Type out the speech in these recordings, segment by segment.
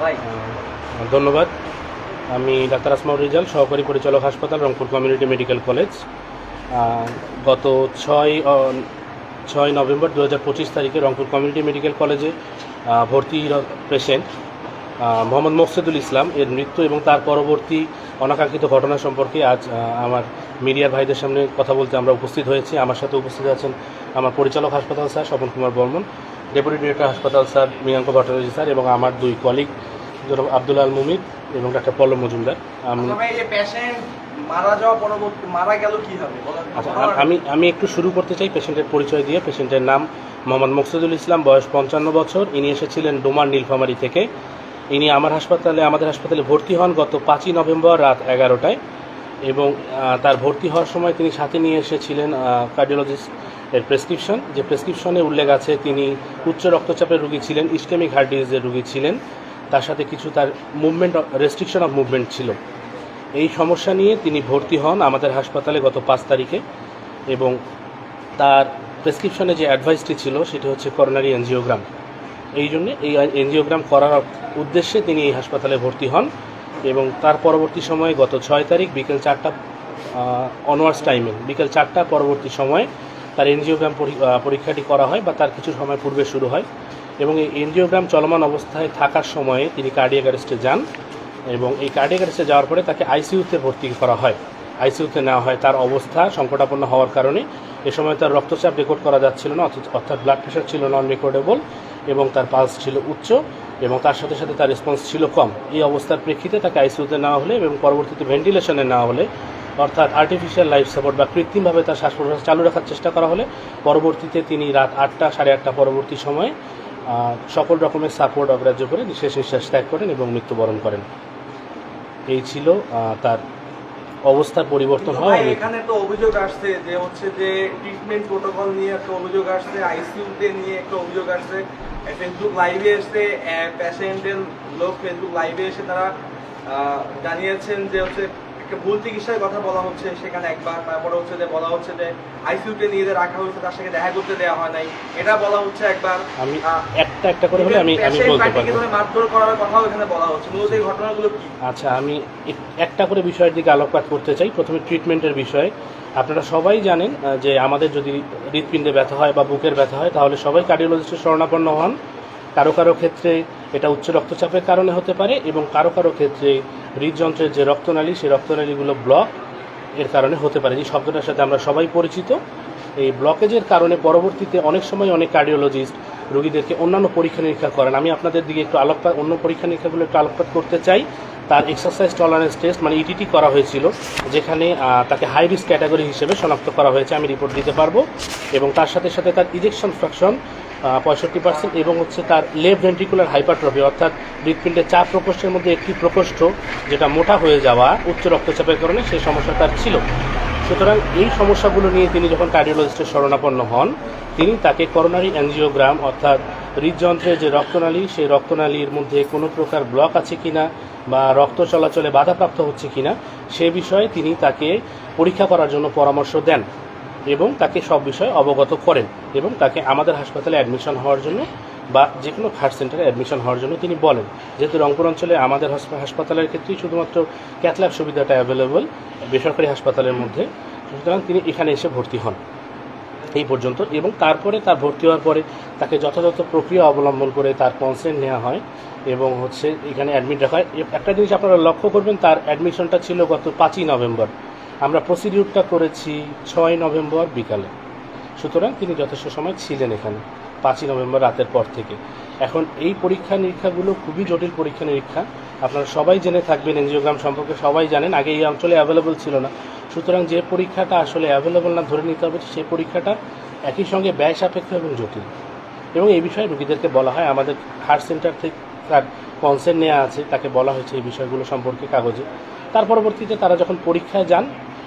ভাই। আহ, ধন্যবাদ। আমি ডাক্তার আসমাউর রিজাল সহকারী পরিচালক হাসপাতাল রংপুর কমিউনিটি মেডিকেল কলেজ গত ছয় ছয় নভেম্বর দু পঁচিশ তারিখে রংপুর কমিউনিটি মেডিকেল কলেজে ভর্তি পেশেন্ট মোহাম্মদ মোকসেদুল ইসলাম এর মৃত্যু এবং তার পরবর্তী অনাকাঙ্ক্ষিত ঘটনা সম্পর্কে আজ আমার মিডিয়ার ভাইদের সামনে কথা বলতে আমরা উপস্থিত হয়েছি। আমার সাথে উপস্থিত আছেন আমার পরিচালক হাসপাতাল sir Swapan Kumar Barman. Deputy director হাসপাতাল স্যার মিয়াঙ্ক ভট্টাচার্য স্যার এবং আমার দুই কলিগ জনাব আব্দুল আল মুমিদ এবং ডাক্তার পল্লব মজুমদার। আমি বলেন আচ্ছা আমি আমি একটু শুরু করতে চাই পেশেন্টের পরিচয় দিয়ে। পেশেন্টের নাম মোহাম্মদ মকসুদুল ইসলাম বয়স পঞ্চান্ন বছর। ইনি এসেছিলেন ডোমার নীলফামারি থেকে। ইনি আমার হাসপাতালে আমাদের হাসপাতালে ভর্তি হন গত পাঁচই নভেম্বর রাত এগারোটায়। এবং তার ভর্তি হওয়ার সময় তিনি সাথে নিয়ে এসেছিলেন কার্ডিওলজিস্ট এর প্রেসক্রিপশন যে প্রেসক্রিপশনে উল্লেখ আছে, তিনি উচ্চ রক্তচাপের রোগী ছিলেন ইস্টেমিক হার্ট ডিজিজের রোগী ছিলেন। তার সাথে কিছু তার মুভমেন্ট রেস্ট্রিকশন অফ মুভমেন্ট ছিল। এই সমস্যা নিয়ে তিনি ভর্তি হন আমাদের হাসপাতালে গত পাঁচ তারিখে এবং তার প্রেসক্রিপশনে যে অ্যাডভাইসটি ছিল, সেটি হচ্ছে করোনারি এনজিওগ্রাম এই জন্যে এই এনজিওগ্রাম করার উদ্দেশ্যে তিনি এই হাসপাতালে ভর্তি হন। এবং তার পরবর্তী সময়ে গত ছয় তারিখ বিকেল চারটা অনওয়ার্স টাইমে বিকেল চারটা পরবর্তী সময়ে তার এনজিওগ্রাম পরীক্ষাটি করা হয় বা তার কিছু সময় পূর্বে শুরু হয় এবং এই এনজিওগ্রাম চলমান অবস্থায় থাকার সময়ে তিনি কার্ডিয়াক অ্যারেস্টে যান এবং এই কার্ডিয়াক অ্যারেস্টে যাওয়ার পরে তাকে আইসিইউতে ভর্তি করা হয়। আইসিইউতে নেওয়া হয় তার অবস্থা সংকটাপন্ন হওয়ার কারণে। এ সময় তার রক্তচাপ রেকর্ড করা যাচ্ছিল না অর্থাৎ ব্লাড প্রেশার ছিল নন রেকর্ডেবল এবং তার পালস ছিল উচ্চ। এবং তার সাথে সাথে তার রেসপন্স ছিল কম। এই অবস্থার প্রেক্ষিতে তাকে আইসিউতে নেওয়া হলে এবং পরবর্তীতে ভেন্টিলেশনে নেওয়া হলে, অর্থাৎ আর্টিফিশিয়াল লাইফ সাপোর্ট বা কৃত্রিমভাবে তার শ্বাস প্রশ্বাস চালু রাখার চেষ্টা করা হলে, পরবর্তীতে তিনি রাত আটটা, সাড়ে আটটা পরবর্তী সময়ে সকল রকমের সাপোর্ট অগ্রাহ্য করে শেষ নিঃশ্বাস ত্যাগ করেন এবং মৃত্যুবরণ করেন। এই ছিল তার অবস্থার পরিবর্তন হয় এখানে তো অভিযোগ আসছে যে হচ্ছে যে ট্রিটমেন্ট প্রোটোকল নিয়ে একটা অভিযোগ আসছে আইসিইউতে নিয়ে একটা অভিযোগ আসছে ফেসবুক লাইভে এসে পেশেন্টের লোক ফেসবুক লাইভে এসে তারা জানিয়েছেন যে হচ্ছে একটা ভুল চিকিৎসার কথা বলা হচ্ছে সেখানে একবার তারপরে হচ্ছে যে বলা হচ্ছে যে আইসিইউতে নিয়ে যে রাখা হয়েছে তার সাথে দেখা করতে দেওয়া হয় নাই। এটা বলা হচ্ছে একবার। আমি একটা একটা করে হলে আমি আমি বলতে পারব। ধরে মারধর করার কথাও এখানে বলা হচ্ছে। মূলত এই ঘটনাগুলো কি? আচ্ছা আমি একটা করে বিষয়ের দিকে আলোকপাত করতে চাই। প্রথমে ট্রিটমেন্টের বিষয়ে। আপনারা সবাই জানেন যে আমাদের যদি হৃৎপিণ্ডে ব্যথা হয় বা বুকের ব্যথা হয় তাহলে সবাই কার্ডিওলজিস্টের শরণাপন্ন হন। কারও কারও ক্ষেত্রে এটা উচ্চ রক্তচাপের কারণে হতে পারে এবং কারও কারও ক্ষেত্রে হৃদযন্ত্রের যে রক্তনালী, সেই রক্তনালীগুলো ব্লক এর কারণে হতে পারে। যে শব্দটার সাথে আমরা সবাই পরিচিত। এই ব্লকেজের কারণে পরবর্তীতে অনেক সময় অনেক কার্ডিওলজিস্ট রোগীদেরকে অন্যান্য পরীক্ষা নিরীক্ষা করেন। আমি আপনাদের দিকে একটু আলোকপাত, অন্য পরীক্ষা নিরীক্ষাগুলো একটু আলোকপাত করতে চাই। তার এক্সারসাইজ টলারেন্স টেস্ট মানে ইটিটি করা হয়েছিল, যেখানে তাকে হাই রিস্ক ক্যাটাগরি হিসেবে শনাক্ত করা হয়েছে। আমি রিপোর্ট দিতে পারব। এবং তার সাথে সাথে তার ইজেকশন ফ্র্যাকশন পঁয়ষট্টি পার্সেন্ট এবং হচ্ছে তার লেফট ভেন্ট্রিকুলার হাইপারট্রফি অর্থাৎ হৃৎপিণ্ডের চার প্রকোষ্ঠের মধ্যে একটি প্রকোষ্ঠ যেটা মোটা হয়ে যাওয়া উচ্চ রক্তচাপের কারণে সেই সমস্যা তার ছিল। সুতরাং এই সমস্যাগুলো নিয়ে তিনি যখন কার্ডিওলজিস্টের শরণাপন্ন হন, তিনি তাকে করোনারি অ্যানজিওগ্রাম অর্থাৎ হৃদযন্ত্রের যে রক্তনালী, সেই রক্তনালীর মধ্যে কোনো প্রকার ব্লক আছে কিনা বা রক্ত চলাচলে বাধাপ্রাপ্ত হচ্ছে কিনা, সে বিষয়ে তিনি তাকে পরীক্ষা করার জন্য পরামর্শ দেন। এবং তাকে সব বিষয়ে অবগত করেন এবং তাকে আমাদের হাসপাতালে অ্যাডমিশন হওয়ার জন্য বা যে কোনো হার্ট সেন্টারে অ্যাডমিশন হওয়ার জন্য তিনি বলেন। যেহেতু রংপুর অঞ্চলে আমাদের হাসপাতালের ক্ষেত্রেই শুধুমাত্র ক্যাথল্যাব সুবিধাটা অ্যাভেলেবল বেসরকারি হাসপাতালের মধ্যে, সুতরাং তিনি এখানে এসে ভর্তি হন। এই পর্যন্ত এবং তারপরে তার ভর্তি হওয়ার পরে তাকে যথাযথ প্রক্রিয়া অবলম্বন করে তার কনসেন্ট নেওয়া হয় এবং হচ্ছে এখানে অ্যাডমিট রাখা হয়। একটা জিনিস আপনারা লক্ষ্য করবেন, তার অ্যাডমিশনটা ছিল গত পাঁচই নভেম্বর। আমরা প্রসিডিউরটা করেছি ছয় নভেম্বর বিকালে। সুতরাং তিনি যথেষ্ট সময় ছিলেন এখানে, পাঁচই নভেম্বর রাতের পর থেকে। এখন এই পরীক্ষা নিরীক্ষাগুলো খুবই জটিল পরীক্ষা নিরীক্ষা। আপনারা সবাই জেনে থাকবেন এনজিওগ্রাম সম্পর্কে সবাই জানেন, আগে এই অঞ্চলে অ্যাভেলেবল ছিল না। সুতরাং যে পরীক্ষাটা আসলে অ্যাভেলেবল না ধরে নিতে হবে সেই পরীক্ষাটা একই সঙ্গে ব্যয় সাপেক্ষ এবং জটিল। এবং এই বিষয়ে রুগীদেরকে বলা হয়, আমাদের হার্ট সেন্টার থেকে তার কনসেন্ট নেওয়া আছে, তাকে বলা হয়েছে এই বিষয়গুলো সম্পর্কে কাগজে। তার পরবর্তীতে তারা যখন পরীক্ষায় যান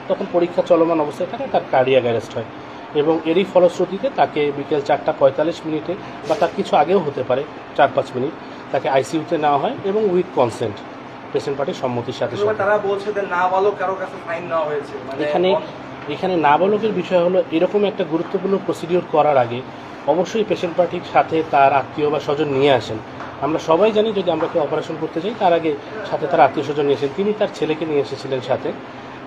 তখন পরীক্ষা চলমান অবস্থায় থাকে তার কার্ডিয়াক অ্যারেস্ট হয়। এবং এরই ফলশ্রুতিতে তাকে বিকেল চারটা পঁয়তাল্লিশ মিনিটে বা তার কিছু আগেও হতে পারে চার পাঁচ মিনিট তাকে আইসিইউতে নেওয়া হয় এবং উইথ কনসেন্ট পেশেন্ট পার্টির সম্মতির সাথে তারা বলছে যে না বলো কারও কাছে ফাইন নেওয়া হয়েছে মানে এখানে এখানে নাবালকের বিষয় হলো এরকম একটা গুরুত্বপূর্ণ প্রসিডিওর করার আগে অবশ্যই পেশেন্ট পার্টির সাথে তার আত্মীয় বা স্বজন নিয়ে আসেন। আমরা সবাই জানি যদি আমরা কেউ অপারেশন করতে যাই তার আগে সাথে তার আত্মীয় স্বজন নিয়ে এসেছেন তিনি তার ছেলেকে নিয়ে এসেছিলেন সাথে।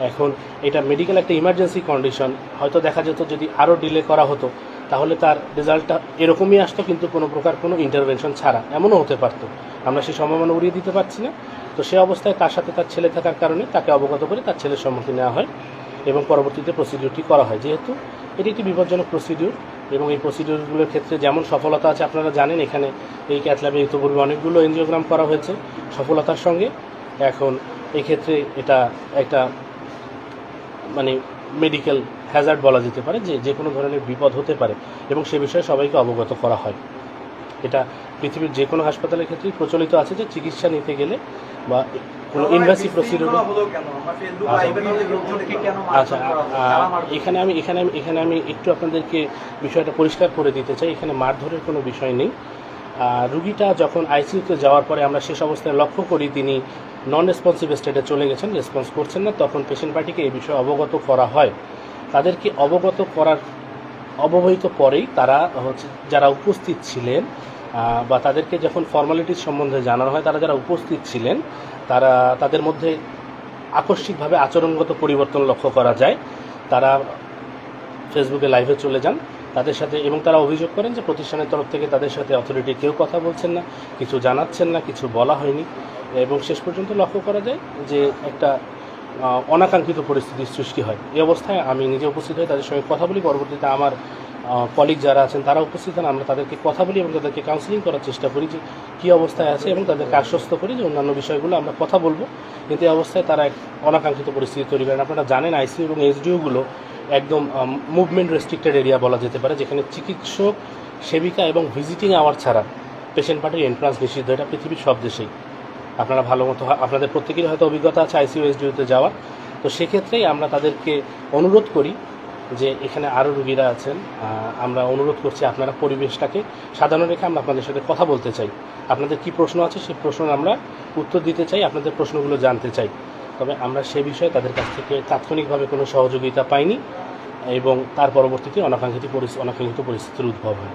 এখন এটা মেডিকেল একটা ইমার্জেন্সি কন্ডিশন হয়তো দেখা যেত যদি আরও ডিলে করা হতো, তাহলে তার রেজাল্টটা এরকমই আসতো, কিন্তু কোনো প্রকার কোনো ইন্টারভেনশন ছাড়া। এমনও হতে পারতো। আমরা সেই সম্ভাবনা উড়িয়ে দিতে পারছি না। তো সে অবস্থায় তার সাথে তার ছেলে থাকার কারণে তাকে অবগত করে তার ছেলের সম্মুখীন নেওয়া হয় এবং পরবর্তীতে প্রসিডিউরটি করা হয়। যেহেতু এটি একটি বিপজ্জনক প্রসিডিউর এবং এই প্রসিডিউরগুলোর ক্ষেত্রে যেমন সফলতা আছে আপনারা জানেন, এখানে এই ক্যাথল্যাবে ইতিপূর্বে অনেকগুলো এনজিওগ্রাম করা হয়েছে সফলতার সঙ্গে। এখন এক্ষেত্রে এটা একটা মানে মেডিকেল হ্যাজার্ড বলা যেতে পারে যে যে কোনো ধরনের বিপদ হতে পারে এবং সে বিষয়ে সবাইকে অবগত করা হয়। এটা পৃথিবীর যে কোনো হাসপাতালের ক্ষেত্রেই প্রচলিত আছে যে চিকিৎসা নিতে গেলে বা কোনো ইনভেসিভ প্রসিডিউর আচ্ছা। আচ্ছা এখানে আমি এখানে আমি এখানে আমি একটু আপনাদেরকে বিষয়টা পরিষ্কার করে দিতে চাই। এখানে মারধরের কোনো বিষয় নেই। রুগীটা যখন আইসিইউতে যাওয়ার পরে আমরা শেষ অবস্থায় লক্ষ্য করি, তিনি নন রেসপন্সিভ স্টেটে চলে গেছেন রেসপন্স করছেন না, তখন পেশেন্ট পার্টিকে এই বিষয়ে অবগত করা হয়। তাদেরকে অবগত করার অবহিত পরেই তারা হচ্ছে, যারা উপস্থিত ছিলেন বা তাদেরকে যখন ফর্মালিটিস সম্বন্ধে জানানো হয়, তারা যারা উপস্থিত ছিলেন, তারা, তাদের মধ্যে আকস্মিকভাবে আচরণগত পরিবর্তন লক্ষ্য করা যায়। তারা ফেসবুকে লাইভে চলে যান। তাদের সাথে এবং তারা অভিযোগ করেন যে প্রতিষ্ঠানের তরফ থেকে তাদের সাথে অথরিটি কেউ কথা বলছেন না, কিছু জানাচ্ছেন না, কিছু বলা হয়নি। এবং শেষ পর্যন্ত লক্ষ্য করা যায় যে একটা অনাকাঙ্ক্ষিত পরিস্থিতির সৃষ্টি হয়। এই অবস্থায় আমি নিজে উপস্থিত হয়ে তাদের সঙ্গে কথা বলি। পরবর্তীতে আমার কলিগ যারা আছেন তারা উপস্থিত হন। আমরা তাদেরকে কথা বলি এবং তাদেরকে কাউন্সিলিং করার চেষ্টা করি যে কী অবস্থায় আছে এবং তাদেরকে আশ্বস্ত করি যে অন্যান্য বিষয়গুলো আমরা কথা বলব। কিন্তু এই অবস্থায় তারা এক অনাকাঙ্ক্ষিত পরিস্থিতি তৈরি করেন। আপনারা জানেন, আইসিইউ এবং এসডিওগুলো একদম মুভমেন্ট রেস্ট্রিক্টেড এরিয়া বলা যেতে পারে, যেখানে চিকিৎসক, সেবিকা এবং ভিজিটিং আওয়ার ছাড়া পেশেন্ট পার্টির এন্ট্রান্স নিষিদ্ধ। এটা পৃথিবীর সব দেশেই। আপনারা ভালো মতো আপনাদের প্রত্যেকেরই হয়তো অভিজ্ঞতা আছে আইসিইউ এসডিওতে যাওয়া তো সেক্ষেত্রেই আমরা তাদেরকে অনুরোধ করি যে এখানে আরও রুগীরা আছেন আমরা অনুরোধ করছি আপনারা পরিবেশটাকে সাধারণ রেখে আমরা আপনাদের সাথে কথা বলতে চাই। আপনাদের কি প্রশ্ন আছে সেই প্রশ্ন আমরা উত্তর দিতে চাই, আপনাদের প্রশ্নগুলো জানতে চাই। তবে আমরা সে বিষয়ে তাদের কাছ থেকে তাৎক্ষণিকভাবে কোনো সহযোগিতা পাইনি এবং তার পরবর্তীতে অনাকাঙ্ক্ষিত পরিস্থিতি অনাকাঙ্ক্ষিত পরিস্থিতির উদ্ভব হয়।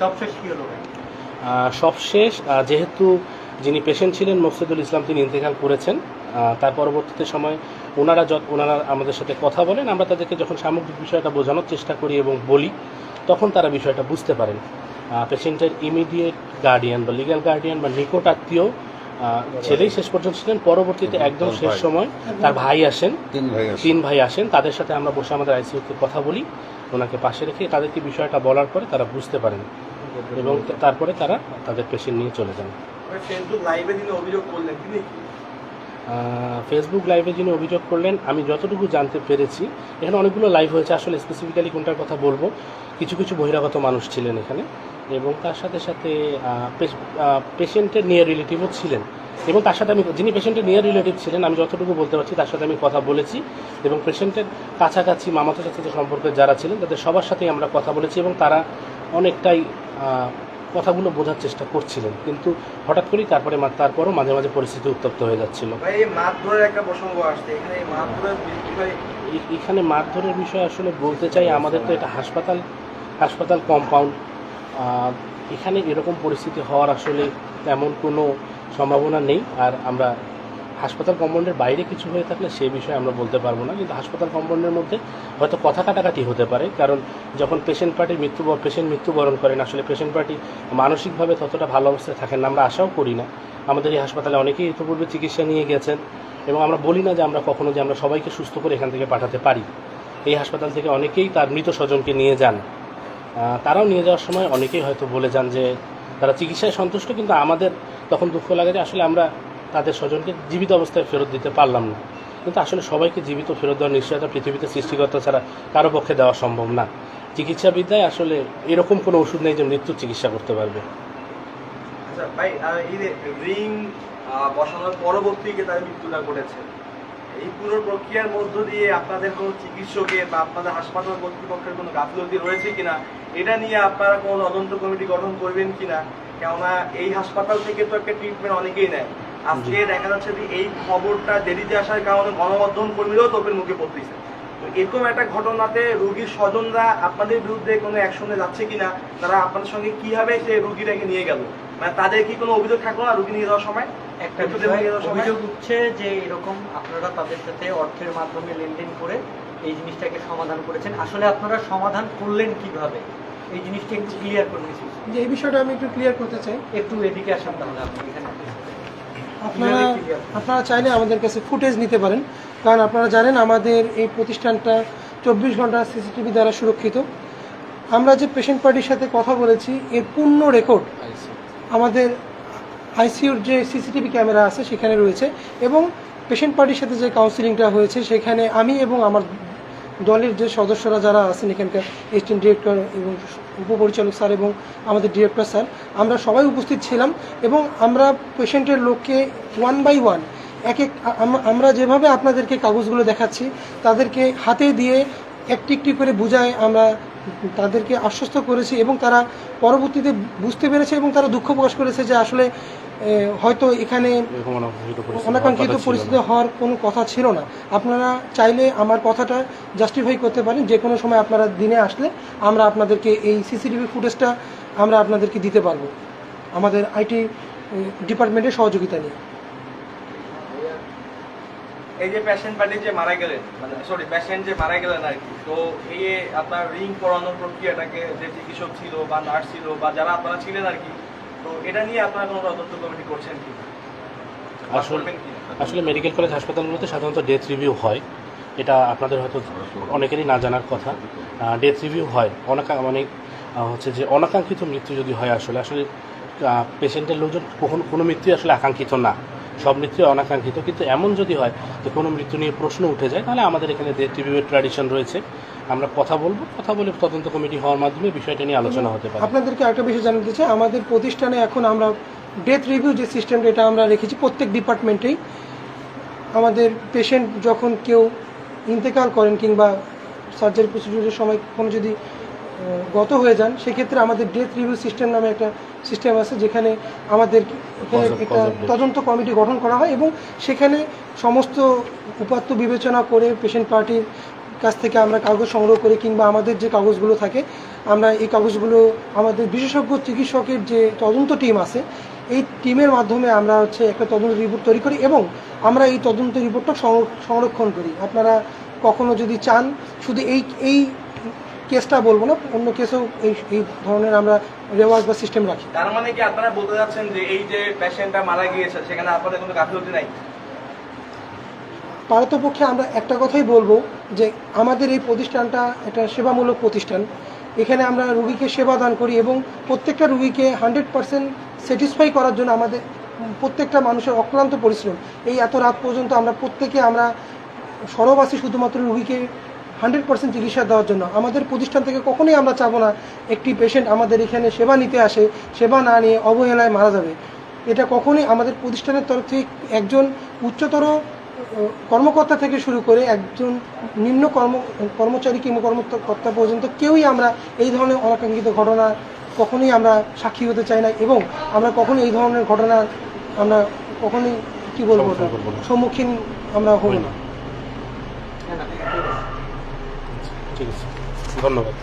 সবশেষ কি হলো সবশেষ যেহেতু যিনি পেশেন্ট ছিলেন মকসুদুল ইসলাম তিনি ইন্তেকাল করেছেন। তার পরবর্তীতে সময় ওনারা যত ওনারা আমাদের সাথে কথা বলেন আমরা তাদেরকে যখন সামগ্রিক বিষয়টা বোঝানোর চেষ্টা করি এবং বলি তখন তারা বিষয়টা বুঝতে পারেন। পেশেন্টের ইমিডিয়েট গার্ডিয়ান বা লিগ্যাল গার্ডিয়ান বা নিকট আত্মীয় ছেলেই শেষ পর্যন্ত ছিলেন। পরবর্তীতে একদম শেষ সময় তার ভাই আসেন। তিন ভাই তিন ভাই আসেন। তাদের সাথে আমরা বসে আমাদের আইসিউতে কথা বলি ওনাকে পাশে রেখে তাদেরকে বিষয়টা বলার পরে তারা বুঝতে পারেন এবং তারপরে তারা তাদের পেশেন্ট নিয়ে চলে যান। ফেসবুক লাইভে তিনি অভিযোগ করলেন তিনি ফেসবুক লাইভে যিনি অভিযোগ করলেন, আমি যতটুকু জানতে পেরেছি, এখানে অনেকগুলো লাইভ হয়েছে। আসলে স্পেসিফিক্যালি কোনটার কথা বলব? কিছু কিছু বহিরাগত মানুষ ছিলেন এখানে এবং তার সাথে সাথে পেশেন্টের নিয়ার রিলেটিভও ছিলেন এবং তার সাথে আমি, যিনি পেশেন্টের নিয়ার রিলেটিভ ছিলেন, আমি যতটুকু বলতে পারছি, তার সাথে আমি কথা বলেছি এবং পেশেন্টের কাছাকাছি মামাতো চাচাতো সম্পর্কে যারা ছিলেন, তাদের সবার সাথেই আমরা কথা বলেছি এবং তারা অনেকটাই কথাগুলো বোঝার চেষ্টা করছিলেন কিন্তু হঠাৎ করেই তারপরে তারপরও মাঝে মাঝে পরিস্থিতি উত্তপ্ত হয়ে যাচ্ছিল। এখানে মারধরের বিষয়ে আসলে বলতে চাই আমাদের তো এটা হাসপাতাল হাসপাতাল কম্পাউন্ড এখানে এরকম পরিস্থিতি হওয়ার আসলে তেমন কোনো সম্ভাবনা নেই আর আমরা হাসপাতাল কম্পাউন্ডের বাইরে কিছু হয়ে থাকলে সে বিষয়ে আমরা বলতে পারব না, কিন্তু হাসপাতাল কম্পাউন্ডের মধ্যে হয়তো কথা কাটাকাটি হতে পারে, কারণ যখন পেশেন্ট পার্টি মৃত্যু পেশেন্ট মৃত্যুবরণ করেন, আসলে পেশেন্ট পার্টি মানসিকভাবে ততটা ভালো অবস্থায় থাকেন না, আমরা আশাও করি না। আমাদের এই হাসপাতালে অনেকেই ইতিপূর্বে চিকিৎসা নিয়ে গেছেন, এবং আমরা বলি না যে আমরা কখনো যে আমরা সবাইকে সুস্থ করে এখান থেকে পাঠাতে পারি। এই হাসপাতাল থেকে অনেকেই তার মৃত স্বজনকে নিয়ে যান। তারাও নিয়ে যাওয়ার সময় অনেকেই হয়তো বলে যান যে, তারা চিকিৎসায় সন্তুষ্ট, কিন্তু আমাদের তখন দুঃখ লাগে যে আসলে আমরা তাদের স্বজনকে জীবিত অবস্থায় ফেরত দিতে পারলাম না। কিন্তু আসলে সবাইকে জীবিত ফেরত দেওয়ার নিশ্চয়তা পৃথিবীতে সৃষ্টিকর্তা ছাড়া কারও পক্ষে দেওয়া সম্ভব না। চিকিৎসাবিদ্যায় আসলে এরকম কোনো ওষুধ নেই যে মৃত্যুর চিকিৎসা করতে পারবে। আচ্ছা ভাই রিং বসানোর পরবর্তীকে তার ঘটেছে, এই পুরো প্রক্রিয়ার মধ্য দিয়ে আপনাদের কোনো বা আপনাদের হাসপাতাল কর্তৃপক্ষের কোনো রয়েছে এটা নিয়ে আপনারা কোনো কমিটি গঠন করবেন কিনা? কেননা এই হাসপাতাল থেকে তো একটা ট্রিটমেন্ট অনেকেই নেয়। আজকে দেখা যাচ্ছে যে এই খবরটা দেরিতে আসার কারণে গণমাধ্যম কর্মীরাও তোপের মুখে পড়তেছে তো এরকম একটা ঘটনাতে রোগীর স্বজনরা আপনাদের বিরুদ্ধে কোনো অ্যাকশনে যাচ্ছে কিনা তারা আপনাদের সঙ্গে কীভাবে সে রুগীটাকে নিয়ে গেল? মানে তাদের কি কোনো অভিযোগ থাকল না রুগী নিয়ে যাওয়ার সময়? একটা? অভিযোগ উঠছে যে এরকম আপনারা তাদের সাথে অর্থের মাধ্যমে লেনদেন করে এই জিনিসটাকে সমাধান করেছেন। আসলে আপনারা সমাধান করলেন কীভাবে? এই জিনিসটা একটু ক্লিয়ার করে দিচ্ছি যে এই বিষয়টা আমি একটু ক্লিয়ার করতে চাই। একটু এদিকে আসেন তাহলে আপনি এখানে। আপনারা আপনারা চাইলে আমাদের কাছে ফুটেজ নিতে পারেন। কারণ আপনারা জানেন আমাদের এই প্রতিষ্ঠানটা চব্বিশ ঘণ্টা সিসিটিভি দ্বারা সুরক্ষিত। আমরা যে পেশেন্ট পার্টির সাথে কথা বলেছি এর পূর্ণ রেকর্ড আমাদের আইসিইউর যে সিসিটিভি ক্যামেরা আছে সেখানে রয়েছে। এবং পেশেন্ট পার্টির সাথে যে কাউন্সিলিংটা হয়েছে সেখানে আমি এবং আমার দলের যে সদস্যরা যারা আছেন এখানকার এসিস্ট্যান্ট ডিরেক্টর এবং উপপরিচালক স্যার এবং আমাদের ডিরেক্টর স্যার, আমরা সবাই উপস্থিত ছিলাম এবং আমরা পেশেন্টের লোককে ওয়ান বাই ওয়ান এক এক, আম- আমরা যেভাবে আপনাদেরকে কাগজগুলো দেখাচ্ছি, তাদেরকে হাতে দিয়ে একটি একটি করে বুঝায় আমরা তাদেরকে আশ্বস্ত করেছি এবং তারা পরবর্তীতে বুঝতে পেরেছে এবং তারা দুঃখ প্রকাশ করেছে যে আসলে হয়তো এখানে অনাকাঙ্ক্ষিত পরিস্থিতি হওয়ার কোনো কথা ছিল না। আপনারা চাইলে আমার কথাটা জাস্টিফাই করতে পারেন যে কোনো সময় আপনারা দিনে আসলে আমরা আপনাদেরকে এই সিসিটিভি ফুটেজটা আমরা আপনাদেরকে দিতে পারব। আমাদের আইটি ডিপার্টমেন্টের সহযোগিতা নিয়ে। এই যে পেশেন্ট পার্টি যে মারা গেলেন মানে সরি পেশেন্ট যে মারা গেলেন আর কি তো এই আপনার রিং পরানোর প্রক্রিয়াটাকে যে চিকিৎসক ছিল বা নার্স ছিল বা যারা আপনারা ছিলেন আর কি তো এটা নিয়ে আপনারা কোনো তদন্ত কমিটি করছেন কি? আসলে আসলে মেডিকেল কলেজ হাসপাতালগুলোতে সাধারণত ডেথ রিভিউ হয়। এটা আপনাদের হয়তো অনেকেরই না জানার কথা। ডেথ রিভিউ হয়। অনাকা অনেক হচ্ছে যে অনাকাঙ্ক্ষিত মৃত্যু যদি হয় আসলে আসলে পেশেন্টের লোকজন কখন কোনো মৃত্যু আসলে আকাঙ্ক্ষিত না। সব মৃত্যু অনাকাঙ্ক্ষিত। কিন্তু এমন যদি হয় যে কোনো মৃত্যু নিয়ে প্রশ্ন উঠে যায়, তাহলে আমাদের এখানে রিভিউয়ের ট্র্যাডিশন রয়েছে, আমরা কথা বলব। কথা বলে তদন্ত কমিটি হওয়ার মাধ্যমে বিষয়টা নিয়ে আলোচনা হতে পারে। আপনাদেরকে একটা বিষয় জানাতে চাই, আমাদের প্রতিষ্ঠানে এখন আমরা ডেথ রিভিউ যে সিস্টেমটা এটা আমরা রেখেছি প্রত্যেক ডিপার্টমেন্টেই আমাদের পেশেন্ট যখন কেউ ইন্তেকাল করেন কিংবা সার্জারি প্রসিডিউরের সময় কোনো যদি গত হয়ে যান, সেক্ষেত্রে আমাদের ডেথ রিভিউ সিস্টেম নামে একটা সিস্টেম আছে যেখানে আমাদের একটা. তদন্ত কমিটি গঠন করা হয় এবং সেখানে সমস্ত উপাত্ত বিবেচনা করে পেশেন্ট পার্টির কাছ থেকে আমরা কাগজ সংগ্রহ করি কিংবা আমাদের যে কাগজগুলো থাকে আমরা এই কাগজগুলো আমাদের বিশেষজ্ঞ চিকিৎসকের যে তদন্ত টিম আছে এই টিমের মাধ্যমে আমরা হচ্ছে একটা তদন্ত রিপোর্ট তৈরি করি এবং আমরা এই তদন্ত রিপোর্টটা সংরক্ষণ করি আপনারা কখনো যদি চান শুধু এই এই কেসটা বলব না অন্য কেসেও এই এই ধরনের আমরা রেওয়াজ বা সিস্টেম রাখি। তার মানে কি আপনারা বলতে যাচ্ছেন যে এই যে পেশেন্টটা মারা গিয়েছে সেখানে আপনাদের কোনো গাফিলতি নাই? পারতপক্ষে আমরা একটা কথাই বলব যে আমাদের এই প্রতিষ্ঠানটা একটা সেবামূলক প্রতিষ্ঠান। এখানে আমরা রুগীকে সেবা দান করি এবং প্রত্যেকটা রুগীকে হান্ড্রেড পার্সেন্ট স্যাটিসফাই করার জন্য আমাদের প্রত্যেকটা মানুষের অক্লান্ত পরিশ্রম। এই এত রাত পর্যন্ত আমরা প্রত্যেকে আমরা সরব আছি শুধুমাত্র রুগীকে হান্ড্রেড পার্সেন্ট চিকিৎসা দেওয়ার জন্য। আমাদের প্রতিষ্ঠান থেকে কখনোই আমরা চাবো না। একটি পেশেন্ট আমাদের এখানে সেবা নিতে আসে সেবা না নিয়ে অবহেলায় মারা যাবে। এটা কখনোই আমাদের প্রতিষ্ঠানের তরফ থেকে একজন উচ্চতর কর্মকর্তা থেকে শুরু করে একজন নিম্ন কর্ম কর্মচারী কিংবা কর্মকর্তা পর্যন্ত কেউই আমরা এই ধরনের অনাকাঙ্ক্ষিত ঘটনা কখনোই আমরা সাক্ষী হতে চাই না এবং আমরা কখনোই এই ধরনের ঘটনা আমরা কখনোই কি বলব। সম্মুখীন আমরা হব না, ঠিক আছে ধন্যবাদ।